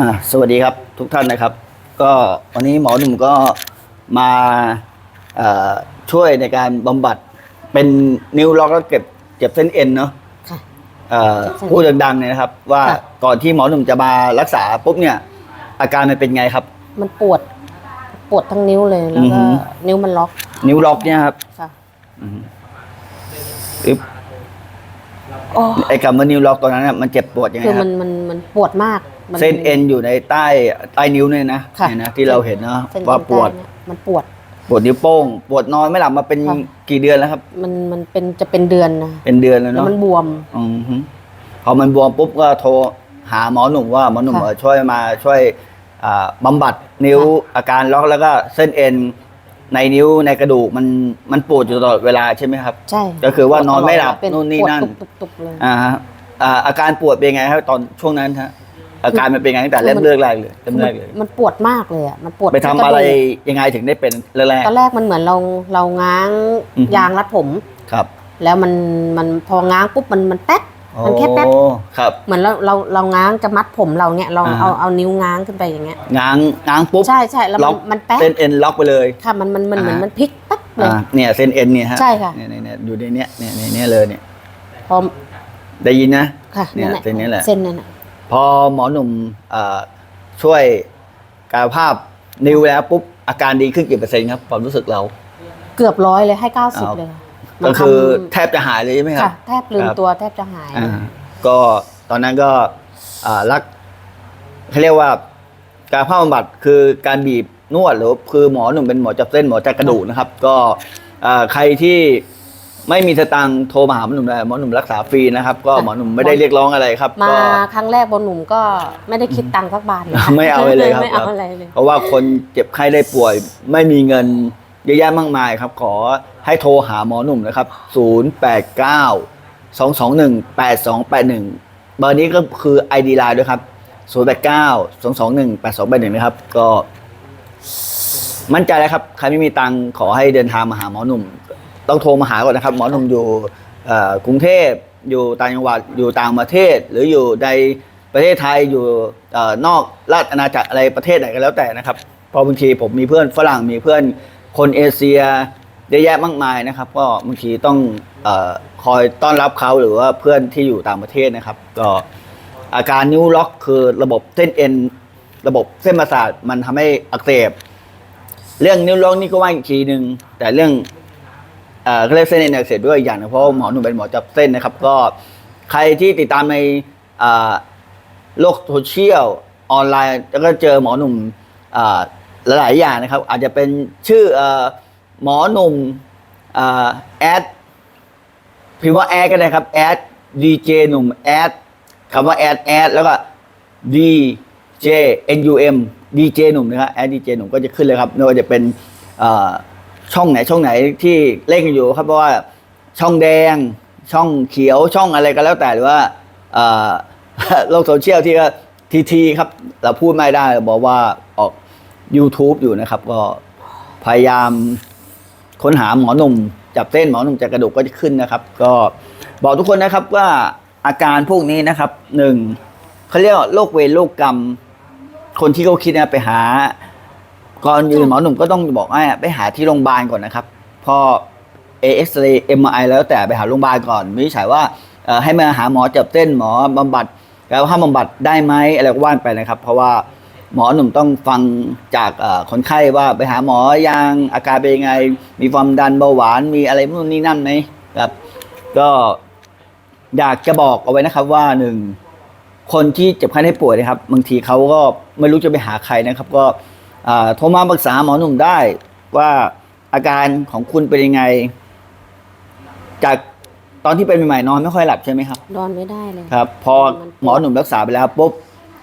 อ่าสวัสดีครับทุกท่านนะครับ ก็วันนี้หมอหนุ่มก็มาเอ่อช่วยในการบำบัดเป็นนิ้วล็อกแล้วเก็บเจ็บเส้นเอ็นเนาะค่ะเอ่อพูดดังๆเลยนะครับ ว่าค่ะก่อนที่หมอหนุ่มจะมารักษาปุ๊บเนี่ย อาการมันเป็นไงครับ มันปวดปวดทั้งนิ้วเลยแล้วอือก็หือนิ้วมันล็อก นิ้วล็อกเนี่ยครับค่ะอืมอึ๊บโอ้ไอ้คำว่านิ้วล็อกตอนนั้นน่ะมันเจ็บปวดยังไงคือคมัรับนมันมันปวดมาก มัเส้นเอ็นอยู่ในใต้ใต้นิ้วเนี่ยนะค่ะ เนี่ยนะที่เราเห็นเนาะเส้นว่าเอ็นปวดใต้เนี่ยมันปวด ปวดนิ้วโป้ง ปวดนอนไม่หลับมาเป็นค่ะ กี่เดือนแล้วครับ มันมันเป็นจะเป็นเดือนนะเป็นเดือนแล้วแล้วเนาะมันบวม อือฮึพอมันบวมปุ๊บก็โทรหาหมอหนุ่มว่าหมอหนุ่มค่ะเออช่วยมาช่วยอ่าบำบัดนิ้วค่ะอาการล็อกแล้วก็เส้นเอ็นในนิ้วในกระดูกมันมันปวดอยู่ตลอดเวลาใช่ไหมครับ ใช่ก็คือว่านอนไม่หลับเป็นู่นนี่ปวดนั่นตุบๆๆเลย อ่าฮะอ่าอาการปวดเป็นไงครับตอนช่วงนั้นฮะ อาการมันเป็นไงตั้งแต่เริ่มคือมันเลิกแรกเลยเริ่มแรกเลย มันปวดมากเลยอะมันปวดไปทำอะไรกดูกยังไงถึงได้เป็นแรกตอนแรกมันเหมือนเราเราง้างอือฮึยางรัดผมๆครับ แล้วมันมันพอง้างปุ๊บมันมันแป๊บมันแค่แป๊บโอ้ครับเหมือนเราเราเราง้างจะมัดผมเราเนี่ยเราอ่าเอาเอานิ้วง้างขึ้นไปอย่างเงี้ย ง้างง้างปุ๊บใช่ใช่แล้วล็มัอนกมันแป๊บเส้นเอ็นล็อกไปเลยค่ะมันมันมันเหมือนอ่ามัมันพลิกปั๊บเลยอ่าเนี่ยเส้นเอ็นเนี่ยฮะใช่ค่ะเนี่ยเนี่ยเนี่ยอยู่ในเนี้ยเนี่ยเนี่ยเนี่ยเลยเนี่ยพอได้ยินนะค่ะเนี่ยแหละเส้นนี้แหละเส้นนั่นแหละ พอหมอหนุ่มเอ่อช่วยกายภาพนิ้วแล้วปุ๊บอาการดีขึ้นกี่เปอร์เซ็นต์ครับความรู้สึกเรา เกือบร้อยเลยให้เก้าสิบเอาเลยค่ะก็มันคือทำแทบจะหายเลยใช่ไหมครัค่ะบแทบลืมครับตัวแทบจะหายอ่าก็ตอนนั้นก็อ่ารักเขาเรียกว่าการภาพบำบัดคือการบีบนวดหรือคือหมอหนุ่มเป็นหมอจับเส้นหมอจับกระดูกนะครับ ก็อ่าใครที่ ไม่มีสตังค์โทรมาหาหมอหนุ่มได้หมอหนุ่มรักษาฟรีนะครับ ก็หมอหนุ่มไม่ได้เรียกร้องอะไรครับมาก็ ครั้งแรกบนหนุ่มก็ไม่ได้คิดตังค์สักบาทเลยไม่เอาเลยครับ ไม่เอาอะไรเลย เพราะว่าคนเจ็บไข้ได้ป่วย ไม่มีเงินเยอะแยะมากมายครับ ขอให้โทรหาหมอหนุ่มนะครับ 089 221 8281 เบอร์นี้ก็คือ ID Line ด้วยครับ 089 221 8281 นะครับ ก็มั่นใจแล้วครับ ใครไม่มีตังค์ขอให้เดินทางมาหาหมอหนุ่ม ต้องโทรมาหาก่อนนะครับ หมอหนุ่มอยู่เอ่อกรุงเทพอยู่ต่างจังหวัดอยู่ต่างประเทศ หรืออยู่ในประเทศไทยอยู่เอ่อนอกราชอาณาจักรอะไรประเทศไหนก็แล้วแต่นะครับเพราะบางทีผมมีเพื่อนฝรั่งมีเพื่อนคนเอเชียเยอะแยะมากมายนะครับ ก็บางทีต้องเออคอยต้อนรับเขาหรือว่าเพื่อนที่อยู่ต่างประเทศนะครับ ก็อาการนิ้วล็อกคือระบบเส้นเอ็น ระบบเส้นประสาทมันทำให้อักเสบ เรื่องนิ้วล็อกนี่ก็ว่าอีกทีหนึ่งแต่เรื่อง เอ่อเรียกเส้นเอ็นอักเสบด้วยอย่างนึงเพราะหมอหนุ่มเป็นหมอจับเส้นนะครับ ก็ใครที่ติดตามในโลกโซเชียลออนไลน์ แล้วก็เจอหมอหนุ่มหลายอย่างนะครับ อาจจะเป็นชื่ออหมอหนุ่มแอดพิมพ์ว่าแอดก็ได้ครับแอดดีเจหนุ่มแอดคำว่าแอดแอดแล้วก็ D J N U M D J หนุ่มนะครับแอด D J หนุ่มก็จะขึ้นเลยครับไม่ว่าจะเป็นอ ช่องไหนช่องไหนที่เล่นอยู่ครับเพราะว่าช่องแดง ช่องเขียวช่องอะไรก็แล้วแต่หรือว่าโลกโซเชียลที่ก็ทีทีครับ เราพูดไม่ได้บอกว่าออก YouTube อยู่นะครับ ก็พยายามค้นหาหมอหนุ่มจับเส้นหมอหนุ่มจับกระดูกก็จะขึ้นนะครับ ก็บอกทุกคนนะครับว่าอาการพวกนี้นะครับหนึ่งเขาเรียกโรคเวรโรคกรรม คนที่เขาคิดนะไปหา ก่อนอื่นหมอหนุ่มก็ต้องบอกว่าไปหาที่โรงพยาบาลก่อนนะครับ พอเอ็กซเรย์เอ็มไอแล้วแต่ไปหาโรงพยาบาลก่อนวินิจฉัยว่าให้มาหาหมอจับเส้นหมอบำบัด แล้วถ้าบำบัดได้ไหมอะไรก็ว่านไปนะครับ เพราะว่าหมอหนุ่มต้องฟังจากคนไข้ว่าไปหาหมอยังอาการเป็นยังไง มีความดันเบาหวานมีอะไรนู่นนี่นั่นไหมครับ ก็อยากจะบอกเอาไว้นะครับว่าหนึ่งคนที่เจ็บไข้ได้ป่วยนะครับบางทีเขาก็ไม่รู้จะไปหาใครนะครับ ก็ โทรมาปรึกษาหมอหนุ่มได้ว่าอาการของคุณเป็นยังไง จากตอนที่เป็นใหม่ๆนอนไม่ค่อยหลับใช่ไหมครับ นอนไม่ได้เลยครับ พอหมอหนุ่มรักษาไปแล้วปุ๊บ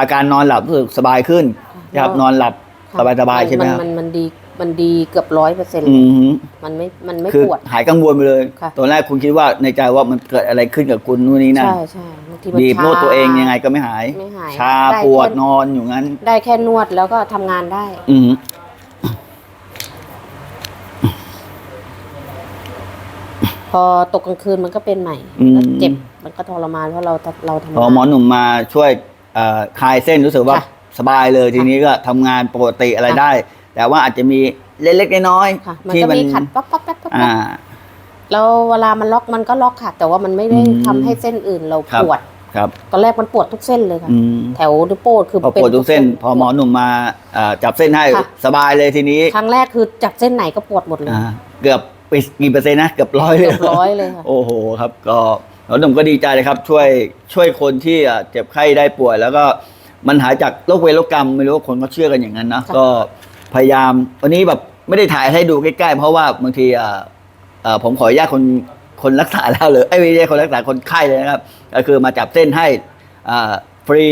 อาการนอนหลับรู้สึกสบายขึ้นนะครับนอนหลับ ค่ะสบายๆใช่ไหมครับมันมันดีมันดีเกือบร้อยเปอร์เซ็นต์อือหือมันไม่มันไม่คือปวดหายกังวลไปเลยค่ะตอนแรกคุณคิดว่าในใจว่ามันเกิดอะไรขึ้นกับคุณนู่นนี่นั่นใช่ใช่บางทีมันบีบนวดชาตัวเองยังไงก็ไม่หายไม่หายชาได้ปวดแค่นอนอยู่งั้น ได้แค่นวดแล้วก็ทำงานได้ อือหือพอตกกลางคืนมันก็เป็นใหม่อืมก็เจ็บมันก็ทรมานเพราะเราเราทำพองานหมอหนุ่มมาช่วยเอ่อคลายเส้นรู้สึกว่าค่ะ สบายเลยทีนี้ก็ทำงานปกติอะไรค่ะได้ แต่ว่าอาจจะมีเล็กๆน้อยค่ะๆมันที่ก็มันมีขัดป๊อกป๊อกป๊อกป๊อกอ่า แล้วเวลามันล็อกมันก็ล็อกค่ะ แต่ว่ามันไม่ได้อืมทำให้เส้นอื่นเราครับ ปวด ครับตอนแรกมันปวดทุกเส้นเลยค่ะ อืมแถวนิ้วโป้งคือพอปวดทุกเส้น พอหมอหนุ่มมาอ่าจับเส้นให้ค่ะ สบายเลยทีนี้ครั้งแรกคือจับเส้นไหนก็ปวดหมดเลยอ่าเกือบไปกี่เปอร์เซ็นต์นะเกือบร้อยเลยเกือบร้อยเลยค่ะ โอ้โหครับก็หมอหนุ่มก็ดีใจเลยครับ ช่วยช่วยคนที่อะเจ็บไข้ได้ป่วย แล้วก็ มันหายจากโรคเวรโรคกรรมไม่รู้ว่าคนก็เชื่อกันอย่างนั้นนะค่ะก็พยายามวันนี้แบบไม่ได้ถ่ายให้ดูใกล้ๆ เพราะว่าบางทีอ่าอ่าผมขออนุญาตคนคนรักษาแล้วเลยไอ้ยไม่ใช่คนรักษาคนไข้เลยนะครับ ก็คือมาจับเส้นให้อ่าฟรี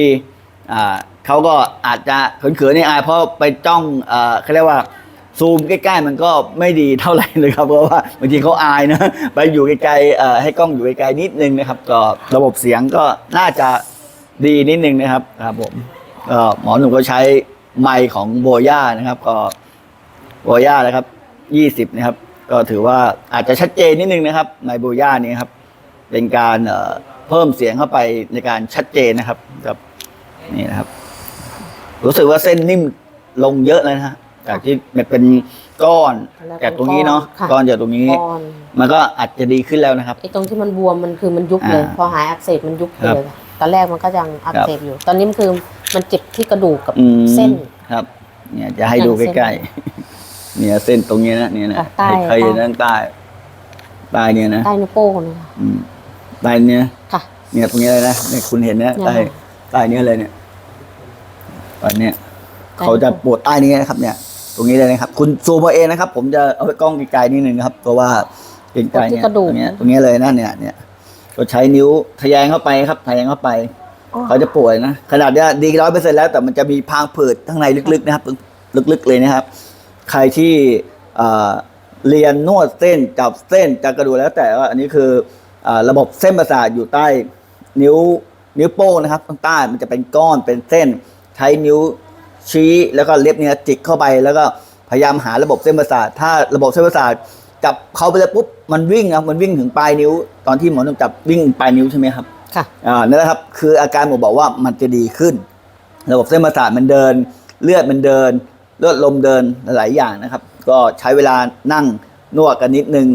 อ่าเขาก็อาจจะเขินๆในอายเพราะไปจ้องอ่าเขาเรียกว่าซูมใกล้ๆมันก็ไม่ดีเท่าไหร่เลยครับเพราะว่าบางทีเขาอายนะไปอยู่ไกลๆเอ่อให้กล้องอยู่ไกลๆนิดนึงนะครับ ก็ระบบเสียงก็น่าจะ ดีนิดนึงนะครับครับผมก็หมอหนุ่มก็ใช้ไมค์ของโบย่านะครับ ก็โบย่านะครับยี่สิบนะครับ ก็ถือว่าอาจจะชัดเจนนิดนึงนะครับไมค์โบย่านี้ครับ เป็นการเอ่อเพิ่มเสียงเข้าไปในการชัดเจนนะครับครับนี่นะครับ รู้สึกว่าเส้นนิ่มลงเยอะเลยนะฮะจากที่มันเป็นก้อนแล้วจากตรงนี้เนาะค่ะก้อนจากตรงนี้ก้อนมันก็อาจจะดีขึ้นแล้วนะครับไอ้ตรงที่มันบวมมันคือมันยุบเลยอ่าพอหายอักเสบมันยุบไปครับเลยค่ะ ตอนแรกมันก็ยังอักเสบอยู่ ตอนนี้มันคือมันเจ็บที่กระดูกกับอืมเส้นครับ เนี่ยจะให้ดูอย่างเส้นใกล้ๆเนี่ยเส้นตรงนี้นะเนี่ยนะอะใต้ใครจะนั่งใต้ใต้เนี่ยนะใต้นิ้วโป้งเลยค่ะอืมใต้เนี่ยค่ะ เนี่ยตรงนี้เลยนะเนี่ยคุณเห็นนะเนี่ยใต้ใต้เนี้ยเลยเนี่ยตอนเนี้ยใต้เขาจะปวดใต้นี้นะครับ เนี่ย ตรงนี้เลยนะครับ คุณซูมเอาเองนะครับ ผมจะเอาไปกล้องไกลๆนิดนึงนะครับเพราะว่าเกรงใจเนี่ยกระดูกตรงเนี้ยตรงเนี้ยเลยนะเนี่ยเนี่ย ก็ใช้นิ้วทะแยงเข้าไปครับทะแยงเข้าไป เขาจะป่วยนะ ขนาดเนี้ยดีร้อยเปอร์เซ็นแล้วแต่มันจะมีพางผืดข้างในลึกๆนะครับ ลึกๆเลยนะครับ ใครที่เอ่อเรียนนวดเส้นจับเส้นจับกระดูกแล้วแต่ว่าอันนี้คือเออระบบเส้นประสาทอยู่ใต้นิ้วนิ้วโป้งนะครับข้างใต้มันจะเป็นก้อนเป็นเส้น ใช้นิ้วชี้แล้วก็เล็บเนี่ยจิกเข้าไปแล้วก็พยายามหาระบบเส้นประสาท ถ้าระบบเส้นประสาทจับเขาไปแล้วปุ๊บ มันวิ่งนะมันวิ่งถึงปลายนิ้ว ตอนที่หมอต้องจับวิ่งปลายนิ้วใช่ไหมครับค่ะอ่านั่นแหละครับ คืออาการผมบอกว่ามันจะดีขึ้น ระบบเส้นประสาทมันเดิน เลือดมันเดินเลือดลมเดินหลายอย่างนะครับ ก็ใช้เวลานั่งนวดกันนิดนึง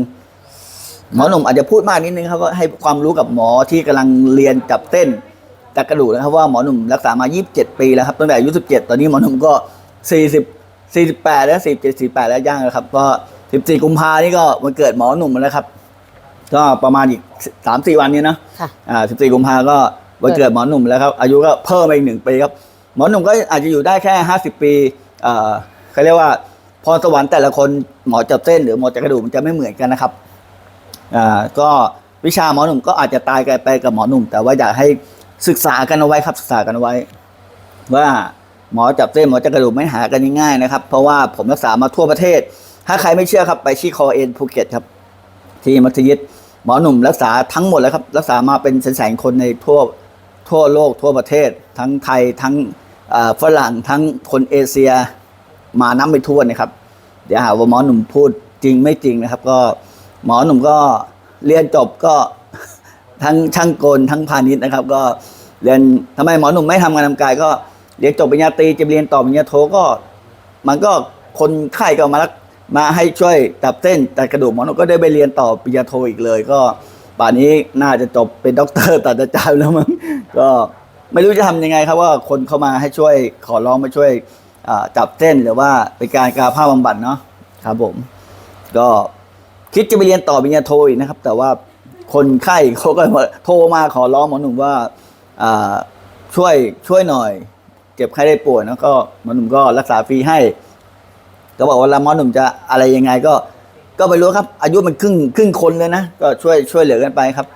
หมอหนุ่มอาจจะพูดมากนิดนึงครับว่าให้ความรู้กับหมอที่กำลังเรียนจับเส้นจับกระดูกนะครับว่าหมอหนุ่มรักษามา 27 ปีแล้วครับตั้งแต่อายุ17 ตอนนี้หมอหนุ่มก็ 40 48 แล้ว 47 48 แล้วย่างแล้วครับก็ 14กุมภานี่ก็วันเกิดหมอหนุ่มแล้วครับ ก็ประมาณอีก3-4วันเนี้นะค่ะ อ่า14กุมภาก็วันเกิดหมอหนุ่มแล้วครับ อายุก็เพิ่มไปอีกหนึ่งปีครับ หมอหนุ่มก็อาจจะอยู่ได้แค่50ปีเอ่อเขาเรียกว่าพรสวรรค์แต่ละคนหมอจับเส้นหรือหมอจับกระดูกมันจะไม่เหมือนกันนะครับ อ่าก็วิชาหมอหนุ่มก็อาจจะตายกันไปกับหมอหนุ่ม แต่ว่าอยากให้ศึกษากันเอาไว้ครับศึกษากันเอาไว้ ว่าหมอจับเส้นหมอจับกระดูกไม่หากันง่ายๆนะครับ เพราะว่าผมรักษามาทั่วประเทศ ถ้าใครไม่เชื่อครับไปที่คอเอ็นภูเก็ตครับ ที่มัธยิดหมอหนุ่มรักษาทั้งหมดแล้วครับ รักษามาเป็นแสนๆคนในทั่วทั่วโลกทั่วประเทศ ทั้งไทยทั้งฝรั่งทั้งคนเอเชียมานับไปทั่วนะครับ เดี๋ยวหาว่าหมอหนุ่มพูดจริงไม่จริงนะครับ ก็หมอหนุ่มก็เรียนจบก็ทั้งช่างกลทั้งพาณิชย์นะครับ ก็เรียนทำไมหมอหนุ่มไม่ทำงานทำกายก็เรียนจบปริญญาตรีจะเรียนต่อปริญญาโทก็ มันก็คนไข้ก็มารัก มาให้ช่วยตับเส้นตัดกระดูกหมอหนุ่มก็ได้ไปเรียนต่อปริญญาโทอีกเลย ก็ป่านนี้น่าจะจบเป็นด็อกเตอร์ตัดอาจารย์แล้วมั้งก็ไม่รู้จะทำยังไงครับว่าคนเข้ามาให้ช่วยขอร้องมาช่วยจับเส้นหรือว่าเป็นการกาภาพบำบัดเนาะครับผม ก็คิดจะไปเรียนต่อปริญญาโทอีกนะครับ แต่ว่าคนไข้เขาก็โทรมาขอร้องหมอหนุ่มว่าอ่าช่วยช่วยหน่อยเจ็บไข้ได้ป่วยแล้วก็หมอหนุ่มก็รักษาฟรีให้ ก็บอกว่าล้วหมอหนุ่มจะอะไรยังไง ก็ ก็ไม่รู้ครับ อายุมันครึ่งครึ่งคนเลยนะก็ช่วยช่วยเหลือกันไปครับ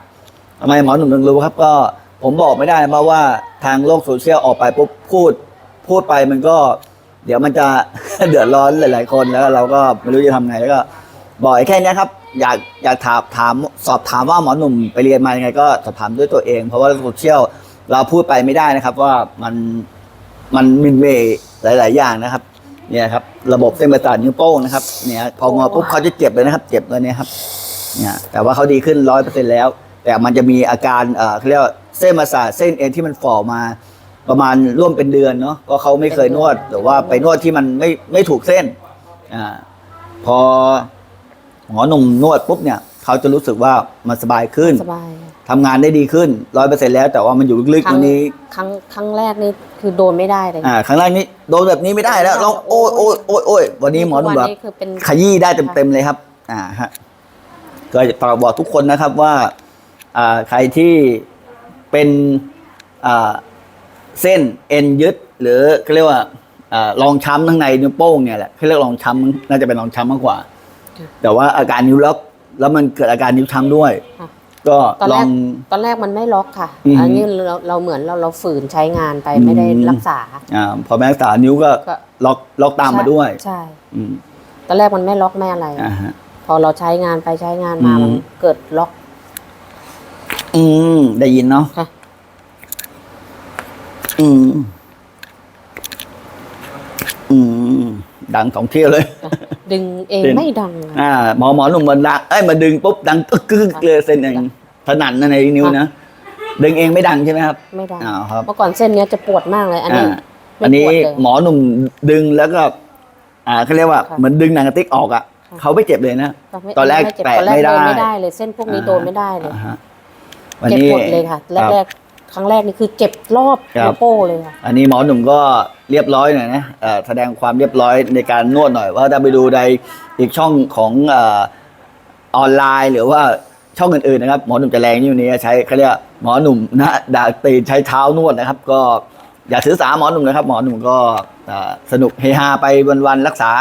ทำไมหมอหนุ่มถึงรู้ครับ ก็ผมบอกไม่ได้เพราะว่าทางโลกโซเชียลออกไปปุ๊บพูด พูดไปมันก็ เดี๋ยวมันจะเดือดร้อนหลาย ๆ คนแล้วเราก็ไม่รู้จะทำไงแล้วก็บอกแค่นี้ครับ อยากอยากถามถามสอบถามว่าหมอหนุ่มไปเรียนมายังไง ก็สอบถามด้วยตัวเอง เพราะว่าโซเชียลเราพูดไปไม่ได้นะครับ ว่ามันมันมินเมย์หลาย ๆ อย่างนะครับ เนี่ยครับระบบเส้นประสาทนิ้วโป้งนะครับเนี่ยพองอปุ๊บเขาจะเจ็บเลยนะครับ เจ็บเลยเนี่ยครับเนี่ยแต่ว่าเขาดีขึ้นร้อยเปอร์เซ็นแล้ว แต่มันจะมีอาการเอ่อเขาเรียกว่าเส้นประสาทเส้นเอ็นที่มันฝ่อมาประมาณร่วมเป็นเดือนเนาะก็เขาไม่เคยนวดหรือว่าไปนวดที่มันไม่ไม่ถูกเส้นอ่าพอหมอหนุ่มนวดปุ๊บเนี่ย เขาจะรู้สึกว่ามันสบายขึ้น สบายค่ะทำงานได้ดีขึ้นร้อยเปอร์เซ็นแล้วแต่ว่ามันอยู่ลึกๆคตรั้รงงนี้ ครั้งครั้งแรกนี่คือโดนไม่ได้เลย อ่าครั้งแรกนี้โดนแบบนี้ไม่ได้แล้วลองโอ้ยโอ้ยโอ้ยโอ้ยวันนี้หมอหนุ่มวัแบบนี้คือเป็น ขยี้ได้เต็มๆเลยครับ อ่าฮะก็ฝากบอกทุกคนนะครับว่า อ่าใครที่เป็นอ่าเส้นเอ็นยึด หรือเขาเรียกว่าอ่ารองช้ำข้างในนิ้วโป้งเนี่ยแหละเขาเรียกรองช้ำน่าจะเป็นรองช้ำมากกว่า แต่ว่าอาการนิ้วล็อก แล้วมันเกิดอาการนิ้วช้ำด้วย ค่ะ ก็ตอนลแรอกง ตอนแรกมันไม่ล็อกค่ะอือฮึอันนี้เราเราเหมือนเราเราฝืนใช้งานไปอืมไม่ได้รักษา อ่าพอแม้รักษานิ้วก็ก็ ล็อกล็อกตามมาด้วยใช่ อืมตอนแรกมันไม่ล็อกไม่อะไร อ่าฮะ พอเราใช้งานไปใช้งานมาอืม มันเกิดล็อก อืม ได้ยินเนาะค่ะ อืม อืม ดังสองเที่ยวเลย ดึงเองเป็นไม่ดังอะอ่าหมอหมอหนุ่มมันดังเอ้ยมาดึงปุ๊บดังตึกกึกเลยเส้นเองถนัดนะในนิ้วนะดึงเองไม่ดังใช่ไหมครับไม่ดังอ้าวครับเมื่อก่อนเส้นเนี้ยจะปวดมากเลย อันนี้อ่าไม่อันนี้ปวดเลย หมอหนุ่มดึงแล้วก็ อ่าเขาเรียกว่าค่ะเหมือนดึงหนังกระติกออกอะค่ะ เขาไม่เจ็บเลยนะ ไม่ตอนแรกไม่เจ็บแตะตอนแรกไม่ได้โดนไม่ได้เลย เส้นพวกนี้โดนไม่ได้เลยอ่าฮะวันเจ็บนี้หมดเลยค่ะ แรกคแรรับก ครั้งแรกนี่คือเจ็บรอบครับนิ้วโป้เลยค่ะอันนี้หมอหนุ่มก็เรียบร้อยหน่อยนะเอ่อแสดงความเรียบร้อยในการนวดหน่อยว่าถ้าไปดูในอีกช่องของเออออนไลน์หรือว่าช่องอื่นๆนะครับหมอหนุ่มจะแรงอยู่นี้ใช้เขาเรียกหมอหนุ่มนะดาตีนใช้เท้านวดนะครับ ก็อย่าถือสาหมอหนุ่มนะครับ หมอหนุ่มก็เอ่อสนุกเฮฮาไปวันๆรักษา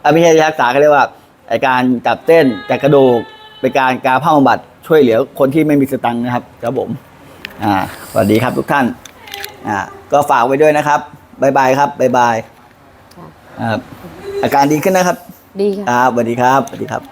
เอ่อไม่ใช่รักษาเขาเรียกว่าไอ้การจับเส้นจับกระดูกเป็นการกาผ้าบำบัดช่วยเหลือคนที่ไม่มีสตังค์นะครับครับผม อ่าสวัสดีครับทุกท่าน อ่า ก็ฝากไว้ด้วยนะครับบายบายครับบายบายค่ะอ่าอาการดีขึ้นนะครับ ดีค่ะ ครับสวัสดีครับสวัสดีครับ